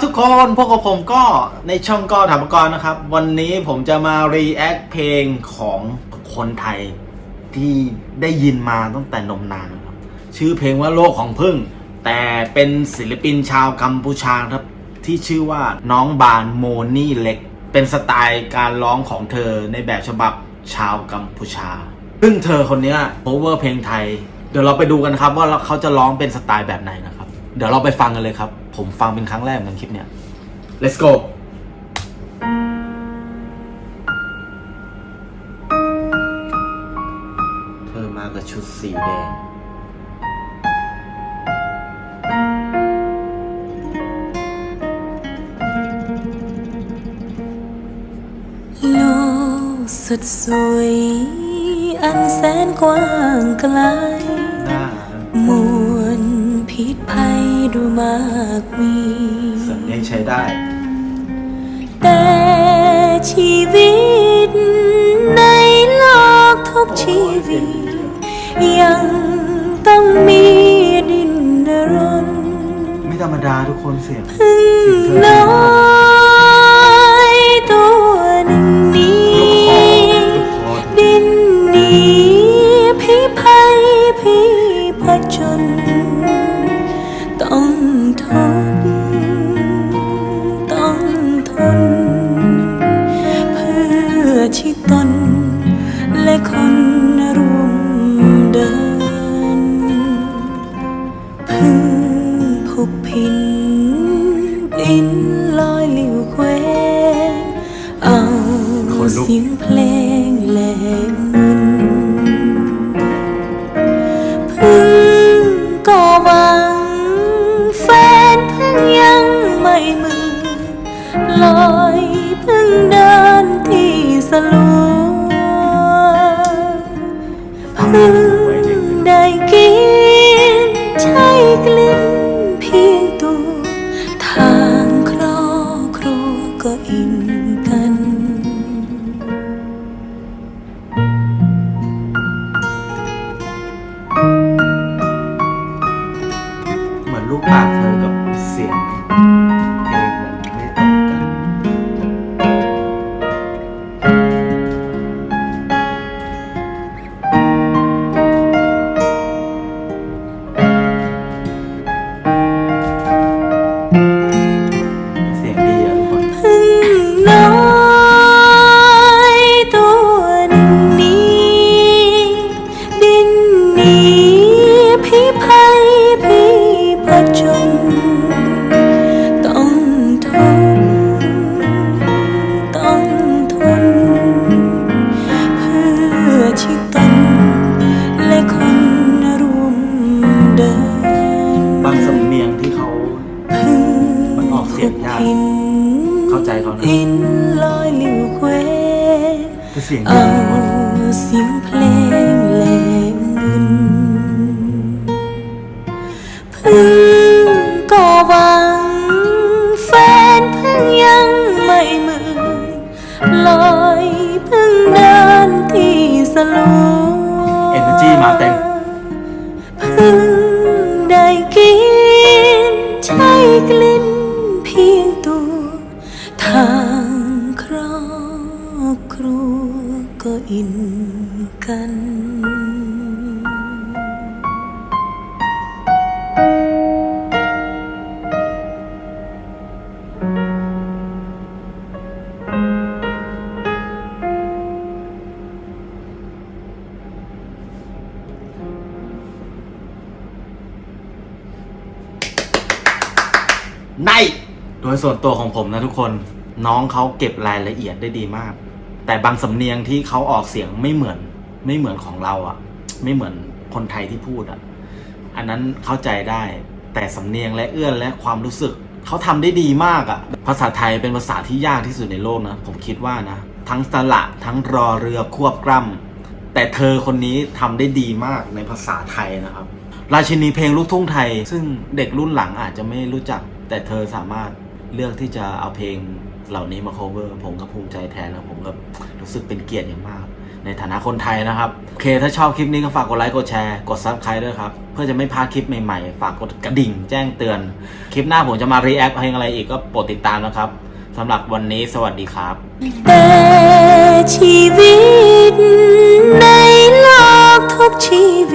ครับทุกคนพวกกับผมก็ในช่องก็ถามกรนะครับ วันนี้ผมจะมา react เพลงของคนไทยที่ได้ยินมาตั้งแต่นมนานครับ ชื่อเพลงว่าโลกของพึ่ง แต่เป็นศิลปินชาวกัมพูชาครับ ที่ชื่อว่าน้องบานโมนี่เล็ก เป็นสไตล์การร้องของเธอในแบบฉบับชาวกัมพูชา ซึ่งเธอคนนี้ย cover เพลงไทย เดี๋ยวเราไปดูกันครับว่าเขาจะร้องเป็นสไตล์แบบไหนนะครับ เดี๋ยวเราไปฟังกันเลยครับ ผมฟังเป็นครั้งแรกเหมือนกันคลิปเนี้ย let's go เธอมากับชุดสีแดง โลกสุดสวย อันแสนกว้างไกลหน้ามวล พิษภัยดูมากมีสำเนียงใช้ได้ แต่ชีวิตในโลกทุกชีวิต ยังต้องมีดินรนไม่ธรรมดาทุกคนเสียงพึ่งเสียงเธอน้ดีอมากยตัวหนึ่งนี้ลูกคอดินหนีพิภัยพิผจญต้อง ทนต้องทนเพื่อชีตนและคนร่วมเดิน พึ่งผูกพินบินลอยลิวแควงเอาเสียงเพลงแหลงมุน ที่สลัวพึ่งได้กินใช้กลิ่นเพียงตัวทางครอบครัวก็อิ่มกัน เหมือนลูกปากเธอกับเสียง เสียงยากพินเข้าใจเขานะอินลอยลิวเควคือเสียงดีเอาทุกคนเสียงเพลงแหลมมึนพึ่งก็หวังแฟนพึ่งยังไม่มือลอยพึ่งเดินที่สลัว Energy มาเต็ม ก็อินกัน ใน โดยส่วนตัวของผมนะทุกคน น้องเขาเก็บรายละเอียดได้ดีมาก แต่บางสำเนียงที่เขาออกเสียงไม่เหมือนไม่เหมือนของเราอะ่ะ ไม่เหมือนคนไทยที่พูดอะ่ะ อันนั้นเข้าใจได้แต่สำเนียงและเอื้อนและความรู้สึก เขาทำได้ดีมากอะ่ะ ภาษาไทยเป็นภาษาที่ยากที่สุดในโลกนะ ผมคิดว่านะ ทั้งสระทั้งรอเรือควบกล้ำแต่เธอคนนี้ทำได้ดีมากในภาษาไทยนะครับ ราชินีเพลงลูกทุ่งไทย ซึ่งเด็กรุ่นหลังอาจจะไม่รู้จัก แต่เธอสามารถเลือกที่จะเอาเพลง เหล่านี้มา cover ผมก็ภูมิใจแทนแล้วผมก็รู้สึกเป็นเกียรติอย่างมาก ในฐานะคนไทยนะครับ โอเค ถ้าชอบคลิปนี้ก็ฝากกดไลค์กดแชร์กด subscribe ด้วยครับ เพื่อจะไม่พลาดคลิปใหม่ๆ ฝากกดกระดิ่งแจ้งเตือน คลิปหน้าผมจะมา react เพลงอะไรอีกก็โปรดติดตามนะครับสำหรับวันนี้สวัสดีครับแต่ชีวิตในโลกทุกชีวิต